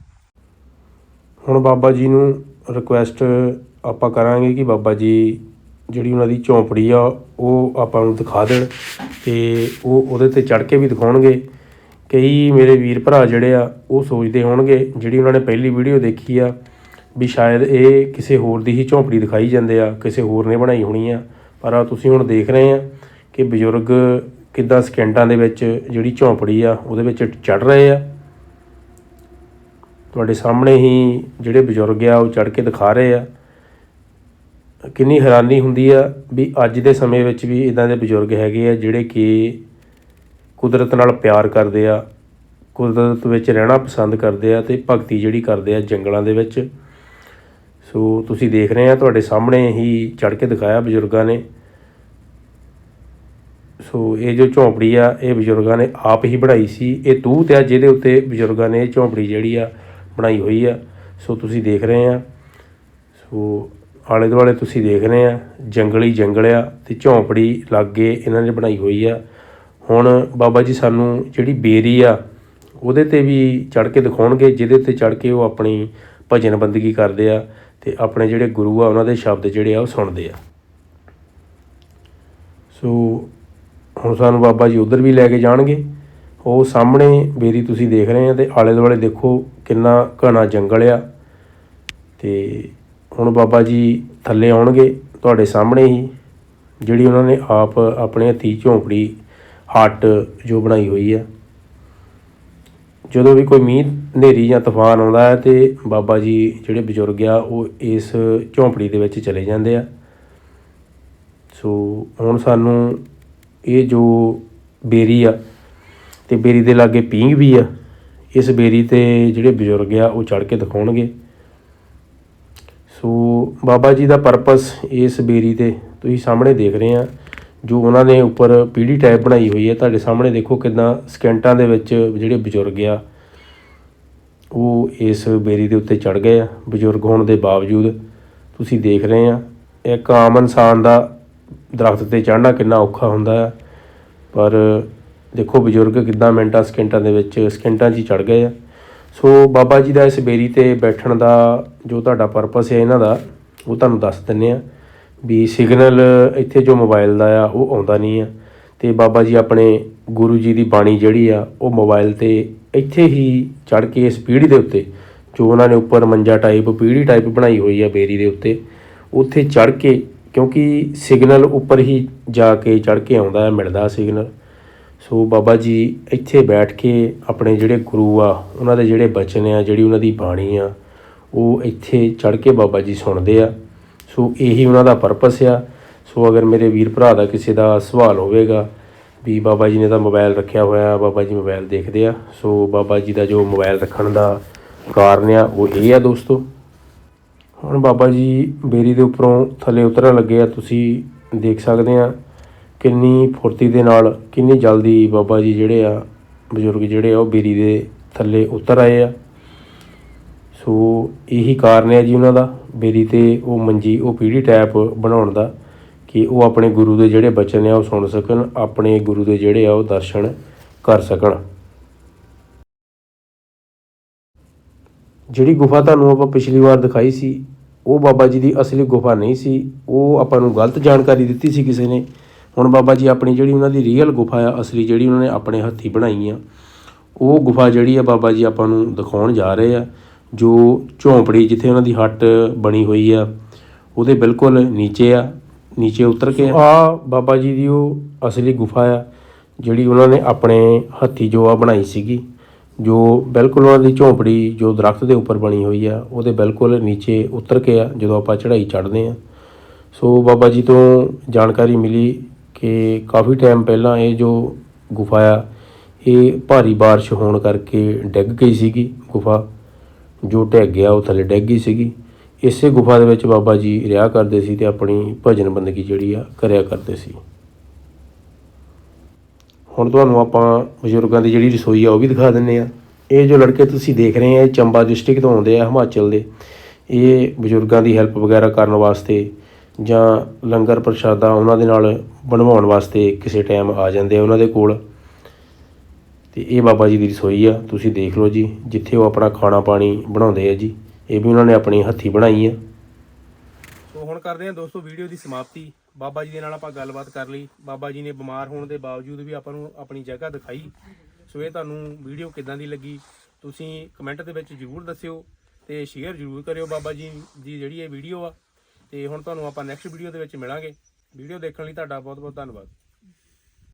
ਹੁਣ ਬਾਬਾ ਜੀ ਨੂੰ ਰਿਕੁਐਸਟ ਆਪਾਂ ਕਰਾਂਗੇ ਕਿ ਬਾਬਾ ਜੀ ਜਿਹੜੀ ਉਹਨਾਂ ਦੀ ਝੌਂਪੜੀ ਆ, ਉਹ ਆਪਾਂ ਨੂੰ ਦਿਖਾ ਦੇਣ ਤੇ ਉਹ ਉਹਦੇ ਤੇ ਚੜ ਕੇ ਵੀ ਦਿਖਾਉਣਗੇ। ਕਈ ਮੇਰੇ ਵੀਰ ਭਰਾ ਜਿਹੜੇ ਆ, ਉਹ ਸੋਚਦੇ ਹੋਣਗੇ, ਜਿਹੜੀ ਉਹਨਾਂ ਨੇ ਪਹਿਲੀ ਵੀਡੀਓ ਦੇਖੀ ਆ, ਵੀ ਸ਼ਾਇਦ ਇਹ ਕਿਸੇ ਹੋਰ ਦੀ ਹੀ ਝੌਂਪੜੀ ਦਿਖਾਈ ਜਾਂਦੇ ਆ, ਕਿਸੇ ਹੋਰ ਨੇ ਬਣਾਈ ਹੋਣੀ ਆ। ਪਰ ਆ ਤੁਸੀਂ ਹੁਣ ਦੇਖ ਰਹੇ ਆ ਕਿ ਬਜ਼ੁਰਗ ਕਿੱਦਾਂ ਸਕਿੰਟਾਂ ਦੇ ਵਿੱਚ ਜਿਹੜੀ ਝੌਂਪੜੀ ਆ, ਉਹਦੇ ਵਿੱਚ ਚੜ ਰਹੇ ਆ। ਤੁਹਾਡੇ ਸਾਹਮਣੇ ਹੀ ਜਿਹੜੇ ਬਜ਼ੁਰਗ ਆ, ਉਹ ਚੜ ਕੇ ਦਿਖਾ ਰਹੇ ਆ। ਕਿੰਨੀ ਹੈਰਾਨੀ ਹੁੰਦੀ ਆ ਵੀ ਅੱਜ ਦੇ ਸਮੇਂ ਵਿੱਚ ਵੀ ਇਦਾਂ ਦੇ ਬਜ਼ੁਰਗ ਹੈਗੇ ਆ ਜਿਹੜੇ ਕਿ ਕੁਦਰਤ ਨਾਲ ਪਿਆਰ ਕਰਦੇ ਆ, ਕੁਦਰਤ ਵਿੱਚ ਰਹਿਣਾ ਪਸੰਦ ਕਰਦੇ ਆ ਤੇ ਭਗਤੀ ਜਿਹੜੀ ਕਰਦੇ ਆ ਜੰਗਲਾਂ ਦੇ ਵਿੱਚ। ਸੋ ਤੁਸੀਂ ਦੇਖ ਰਹੇ ਆ, ਤੁਹਾਡੇ ਸਾਹਮਣੇ ਹੀ ਚੜ ਕੇ ਦਿਖਾਇਆ ਬਜ਼ੁਰਗਾਂ ਨੇ। ਸੋ ਇਹ ਜੋ ਝੌਂਪੜੀ ਆ, ਇਹ ਬਜ਼ੁਰਗਾਂ ਨੇ ਆਪ ਹੀ ਬਣਾਈ ਸੀ। ਇਹ ਤੂਤ ਆ, ਜਿਹਦੇ ਉੱਤੇ ਬਜ਼ੁਰਗਾਂ ਨੇ ਇਹ ਝੌਂਪੜੀ ਜਿਹੜੀ ਆ ਬਣਾਈ ਹੋਈ ਆ। ਸੋ ਤੁਸੀਂ ਦੇਖ ਰਹੇ ਆ। ਸੋ ਆਲੇ ਦੁਆਲੇ ਤੁਸੀਂ ਦੇਖ ਰਹੇ ਆ, ਜੰਗਲੀ ਜੰਗਲ ਆ ਤੇ ਝੌਂਪੜੀ ਲਾਗੇ ਇਹਨਾਂ ਨੇ ਬਣਾਈ ਹੋਈ ਆ। ਹੁਣ ਬਾਬਾ ਜੀ ਸਾਨੂੰ ਜਿਹੜੀ ਬੇਰੀ ਆ, ਉਹਦੇ ਤੇ ਵੀ ਚੜ ਕੇ ਦਿਖਾਉਣਗੇ, ਜਿਹਦੇ ਤੇ ਚੜ ਕੇ ਉਹ ਆਪਣੀ ਭਜਨ ਬੰਦਗੀ ਕਰਦੇ ਆ। ਤੇ ਆਪਣੇ ਜਿਹੜੇ ਗੁਰੂ ਆ, ਉਹਨਾਂ ਦੇ ਸ਼ਬਦ ਜਿਹੜੇ ਆ, ਉਹ ਸੁਣਦੇ ਆ। ਸੋ ਹੁਣ ਸਾਨੂੰ ਬਾਬਾ ਜੀ ਉਧਰ ਵੀ ਲੈ ਕੇ ਜਾਣਗੇ। ਉਹ ਸਾਹਮਣੇ ਬੇਰੀ ਤੁਸੀਂ ਦੇਖ ਰਹੇ ਆ ਤੇ ਆਲੇ ਦੁਆਲੇ ਦੇਖੋ ਕਿੰਨਾ ਘਣਾ ਜੰਗਲ ਆ। ਤੇ ਹੁਣ ਬਾਬਾ ਜੀ ਥੱਲੇ ਆਉਣਗੇ ਤੁਹਾਡੇ ਸਾਹਮਣੇ ਹੀ, ਜਿਹੜੀ ਉਹਨਾਂ ਨੇ ਆਪ ਆਪਣੇ ਹੱਥੀਂ ਝੌਂਪੜੀ, ਹੱਟ ਜੋ ਬਣਾਈ ਹੋਈ ਆ। ਜਦੋਂ ਵੀ ਕੋਈ ਮੀਂਹ, ਹਨੇਰੀ ਜਾਂ ਤੂਫਾਨ ਆਉਂਦਾ ਹੈ ਤੇ ਬਾਬਾ ਜੀ ਜਿਹੜੇ ਬਜ਼ੁਰਗ ਆ, ਉਹ ਇਸ ਝੌਂਪੜੀ ਦੇ ਵਿੱਚ ਚਲੇ ਜਾਂਦੇ ਆ। ਸੋ ਹੁਣ ਸਾਨੂੰ ਇਹ ਜੋ ਬੇਰੀ ਆ ਤੇ ਬੇਰੀ ਦੇ ਲਾਗੇ ਪੀਂਘ ਵੀ ਆ, ਇਸ ਬੇਰੀ ਤੇ ਜਿਹੜੇ ਬਜ਼ੁਰਗ ਆ, ਉਹ ਚੜ ਕੇ ਦਿਖਾਉਣਗੇ। ਸੋ ਬਾਬਾ ਜੀ ਦਾ ਪਰਪਸ ਇਸ ਬੇਰੀ ਤੇ ਤੁਸੀਂ ਸਾਹਮਣੇ ਦੇਖ ਰਹੇ ਆ। ਜੋ ਉਹਨਾਂ ਨੇ ਉੱਪਰ ਪੀੜੀ ਟਾਈਪ ਬਣਾਈ ਹੋਈ ਹੈ, ਤੁਹਾਡੇ ਸਾਹਮਣੇ ਦੇਖੋ ਕਿਦਾਂ ਸਕਿੰਟਾਂ ਦੇ ਵਿੱਚ ਜਿਹੜੇ ਬਜ਼ੁਰਗ ਆ, ਉਹ ਇਸ ਬੇਰੀ ਦੇ ਉੱਤੇ ਚੜ ਗਏ ਆ। ਬਜ਼ੁਰਗ ਹੋਣ ਦੇ ਬਾਵਜੂਦ ਤੁਸੀਂ ਦੇਖ ਰਹੇ ਆ, ਇੱਕ ਆਮ ਇਨਸਾਨ ਦਾ ਦਰਖਤ ਤੇ ਚੜ੍ਹਨਾ ਕਿੰਨਾ ਔਖਾ ਹੁੰਦਾ ਹੈ ਪਰ ਦੇਖੋ ਬਜ਼ੁਰਗ ਕਿੱਦਾਂ ਮਿੰਟਾਂ ਸਕਿੰਟਾਂ ਦੇ ਵਿੱਚ ਸਕਿੰਟਾਂ 'ਚ ਹੀ ਚੜ ਗਏ ਆ। ਸੋ ਬਾਬਾ ਜੀ ਦਾ ਇਸ ਬੇਰੀ ਤੇ ਬੈਠਣ ਦਾ ਜੋ ਤੁਹਾਡਾ ਪਰਪਸ ਹੈ, ਇਹਨਾਂ ਦਾ, ਉਹ ਤੁਹਾਨੂੰ ਦੱਸ ਦਿੰਨੇ ਆ। ਵੀ ਸਿਗਨਲ ਇੱਥੇ ਜੋ ਮੋਬਾਈਲ ਦਾ ਆ, ਉਹ ਆਉਂਦਾ ਨਹੀਂ ਆ। ਤੇ ਬਾਬਾ ਜੀ ਆਪਣੇ ਗੁਰੂ ਜੀ ਦੀ ਬਾਣੀ ਜਿਹੜੀ ਆ, ਉਹ ਮੋਬਾਈਲ ਤੇ ਇੱਥੇ ਹੀ ਚੜ ਕੇ ਇਸ ਪੀੜੀ ਦੇ ਉੱਤੇ, ਜੋ ਉਹਨਾਂ ਨੇ ਉੱਪਰ ਮੰਜਾ ਟਾਈਪ ਪੀੜੀ ਟਾਈਪ ਬਣਾਈ ਹੋਈ ਆ ਬੇਰੀ ਦੇ ਉੱਤੇ, ਉੱਥੇ ਚੜ ਕੇ, ਕਿਉਂਕਿ ਸਿਗਨਲ ਉੱਪਰ ਹੀ ਜਾ ਕੇ ਚੜ ਕੇ ਆਉਂਦਾ ਹੈ, ਮਿਲਦਾ ਸਿਗਨਲ ਸੋ ਬਾਬਾ ਜੀ ਇੱਥੇ ਬੈਠ ਕੇ ਆਪਣੇ ਜਿਹੜੇ ਗੁਰੂ ਆ, ਉਹਨਾਂ ਦੇ ਜਿਹੜੇ ਬਚਨ ਆ, ਜਿਹੜੀ ਉਹਨਾਂ ਦੀ ਬਾਣੀ ਆ, ਉਹ ਇੱਥੇ ਚੜ ਕੇ ਬਾਬਾ ਜੀ ਸੁਣਦੇ ਆ। ਸੋ ਇਹੀ ਉਹਨਾਂ ਦਾ ਪਰਪਸ ਆ। ਸੋ ਅਗਰ ਮੇਰੇ ਵੀਰ ਭਰਾ ਦਾ ਕਿਸੇ ਦਾ ਸਵਾਲ ਹੋਵੇਗਾ ਵੀ ਬਾਬਾ ਜੀ ਨੇ ਤਾਂ ਮੋਬਾਈਲ ਰੱਖਿਆ ਹੋਇਆ, ਬਾਬਾ ਜੀ ਮੋਬਾਈਲ ਦੇਖਦੇ ਆ। ਸੋ ਬਾਬਾ ਜੀ ਦਾ ਜੋ ਮੋਬਾਈਲ ਰੱਖਣ ਦਾ ਕਾਰਨ ਆ, ਉਹ ਇਹ ਆ ਦੋਸਤੋ। ਹੁਣ ਬਾਬਾ ਜੀ ਬੇਰੀ ਦੇ ਉੱਪਰੋਂ ਥੱਲੇ ਉਤਰਨ ਲੱਗੇ ਆ, ਤੁਸੀਂ ਦੇਖ ਸਕਦੇ ਆ ਕਿੰਨੀ ਫੁਰਤੀ ਦੇ ਨਾਲ, ਕਿੰਨੀ ਜਲਦੀ ਬਾਬਾ ਜੀ ਜਿਹੜੇ ਆ, ਬਜ਼ੁਰਗ ਜਿਹੜੇ ਆ, ਉਹ ਬੇਰੀ ਦੇ ਥੱਲੇ ਉਤਰ ਆਏ ਆ। ਸੋ ਇਹੀ ਕਾਰਨ ਹੈ ਜੀ ਉਹਨਾਂ ਦਾ ਬੇਰੀ ਤੇ ਉਹ ਮੰਜੀ, ਉਹ ਪੀੜੀ ਟੈਪ ਬਣਾਉਣ ਦਾ, ਕਿ ਉਹ ਆਪਣੇ ਗੁਰੂ ਦੇ ਜਿਹੜੇ ਬਚਨ ਆ ਉਹ ਸੁਣ ਸਕਣ, ਆਪਣੇ ਗੁਰੂ ਦੇ ਜਿਹੜੇ ਆ ਉਹ ਦਰਸ਼ਨ ਕਰ ਸਕਣ। ਜਿਹੜੀ ਗੁਫਾ ਤੁਹਾਨੂੰ ਆਪਾਂ ਪਿਛਲੀ ਵਾਰ ਦਿਖਾਈ ਸੀ, ਉਹ ਬਾਬਾ ਜੀ ਦੀ ਅਸਲੀ ਗੁਫਾ ਨਹੀਂ ਸੀ, ਉਹ ਆਪਾਂ ਨੂੰ ਗਲਤ ਜਾਣਕਾਰੀ ਦਿੱਤੀ ਸੀ ਕਿਸੇ ਨੇ। ਹੁਣ ਬਾਬਾ ਜੀ ਆਪਣੀ ਜਿਹੜੀ ਉਹਨਾਂ ਦੀ ਰੀਅਲ ਗੁਫਾ ਆ, ਅਸਲੀ ਜਿਹੜੀ ਉਹਨਾਂ ਨੇ ਆਪਣੇ ਹੱਥੀਂ ਬਣਾਈ ਆ, ਉਹ ਗੁਫਾ ਜਿਹੜੀ ਆ ਬਾਬਾ ਜੀ ਆਪਾਂ ਨੂੰ ਦਿਖਾਉਣ ਜਾ ਰਹੇ ਆ। ਜੋ ਝੌਂਪੜੀ ਜਿੱਥੇ ਉਹਨਾਂ ਦੀ ਹੱਟ ਬਣੀ ਹੋਈ ਆ, ਉਹਦੇ ਬਿਲਕੁਲ ਨੀਚੇ ਆ, ਨੀਚੇ ਉਤਰ ਕੇ ਆ। ਬਾਬਾ ਜੀ ਦੀ ਉਹ ਅਸਲੀ ਗੁਫਾ ਆ, ਜਿਹੜੀ ਉਹਨਾਂ ਨੇ ਆਪਣੇ ਹੱਥੀਂ ਜੋ ਆ ਬਣਾਈ ਸੀਗੀ, ਜੋ ਬਿਲਕੁਲ ਉਹਨਾਂ ਦੀ ਝੌਂਪੜੀ ਜੋ ਦਰਖਤ ਦੇ ਉੱਪਰ ਬਣੀ ਹੋਈ ਆ, ਉਹਦੇ ਬਿਲਕੁਲ ਨੀਚੇ ਉਤਰ ਕੇ ਆ, ਜਦੋਂ ਆਪਾਂ ਚੜ੍ਹਾਈ ਚੜ੍ਹਦੇ ਆ। ਸੋ ਬਾਬਾ ਜੀ ਤੋਂ ਜਾਣਕਾਰੀ ਮਿਲੀ ਕਿ ਕਾਫੀ ਟਾਈਮ ਪਹਿਲਾਂ ਇਹ ਜੋ ਗੁਫਾ ਆ, ਇਹ ਭਾਰੀ ਬਾਰਿਸ਼ ਹੋਣ ਕਰਕੇ ਡਿੱਗ ਗਈ ਸੀਗੀ ਗੁਫਾ। ਜੋ ਢਹਿ ਗਿਆ, ਉਹ ਥੱਲੇ ਡਿੱਗ ਗਈ ਸੀਗੀ। ਇਸੇ ਗੁਫਾ ਦੇ ਵਿੱਚ ਬਾਬਾ ਜੀ ਰਿਹਾ ਕਰਦੇ ਸੀ ਤੇ ਆਪਣੀ ਭਜਨ ਬੰਦਗੀ ਜਿਹੜੀ ਆ, ਕਰਿਆ ਕਰਦੇ ਸੀ। ਹੁਣ ਤੁਹਾਨੂੰ ਆਪਾਂ ਬਜ਼ੁਰਗਾਂ ਦੀ ਜਿਹੜੀ ਰਸੋਈ ਆ, ਉਹ ਵੀ ਦਿਖਾ ਦਿੰਨੇ ਆ। ਇਹ ਜੋ ਲੜਕੇ ਤੁਸੀਂ ਦੇਖ ਰਹੇ ਆ, ਇਹ ਚੰਬਾ ਡਿਸਟ੍ਰਿਕਟ ਤੋਂ ਆਉਂਦੇ ਆ, ਹਿਮਾਚਲ ਦੇ। ਇਹ ਬਜ਼ੁਰਗਾਂ ਦੀ ਹੈਲਪ ਵਗੈਰਾ ਕਰਨ ਵਾਸਤੇ ਜਾਂ ਲੰਗਰ ਪ੍ਰਸ਼ਾਦਾ ਉਹਨਾਂ ਦੇ ਨਾਲ ਬਣਵਾਉਣ ਵਾਸਤੇ ਕਿਸੇ ਟਾਈਮ ਆ ਜਾਂਦੇ ਆ ਉਹਨਾਂ ਦੇ ਕੋਲ। ਤੇ ਇਹ ਬਾਬਾ ਜੀ ਦੀ ਰਸੋਈ ਆ, ਤੁਸੀਂ ਦੇਖ ਲਓ ਜੀ, ਜਿੱਥੇ ਉਹ ਆਪਣਾ ਖਾਣਾ ਪਾਣੀ ਬਣਾਉਂਦੇ ਆ ਜੀ, ਇਹ ਵੀ ਉਹਨਾਂ ਨੇ ਆਪਣੀ ਹੱਥੀ ਬਣਾਈ ਆ। ਸੋ ਹੁਣ ਕਰਦੇ ਆ ਦੋਸਤੋ, ਵੀਡੀਓ ਦੀ ਸਮਾਪਤੀ। ਬਾਬਾ ਜੀ ਦੇ ਨਾਲ ਆਪਾਂ ਗੱਲਬਾਤ ਕਰ ਲਈ। ਬਾਬਾ ਜੀ ਨੇ ਬਿਮਾਰ ਹੋਣ ਦੇ ਬਾਵਜੂਦ ਵੀ ਆਪਾਂ ਨੂੰ ਆਪਣੀ ਜਗ੍ਹਾ ਦਿਖਾਈ। ਸੋ ਇਹ ਤੁਹਾਨੂੰ ਵੀਡੀਓ ਕਿਦਾਂ ਦੀ ਲੱਗੀ, ਤੁਸੀਂ ਕਮੈਂਟ ਦੇ ਵਿੱਚ ਜਰੂਰ ਦੱਸਿਓ ਤੇ ਸ਼ੇਅਰ ਜਰੂਰ ਕਰਿਓ ਬਾਬਾ ਜੀ ਦੀ ਜਿਹੜੀ ਇਹ ਵੀਡੀਓ ਆ। ਤੇ ਹੁਣ ਤੁਹਾਨੂੰ ਆਪਾਂ ਨੈਕਸਟ ਵੀਡੀਓ ਦੇ ਵਿੱਚ ਮਿਲਾਂਗੇ। ਵੀਡੀਓ ਦੇਖਣ ਲਈ ਤੁਹਾਡਾ ਬਹੁਤ ਬਹੁਤ ਧੰਨਵਾਦ।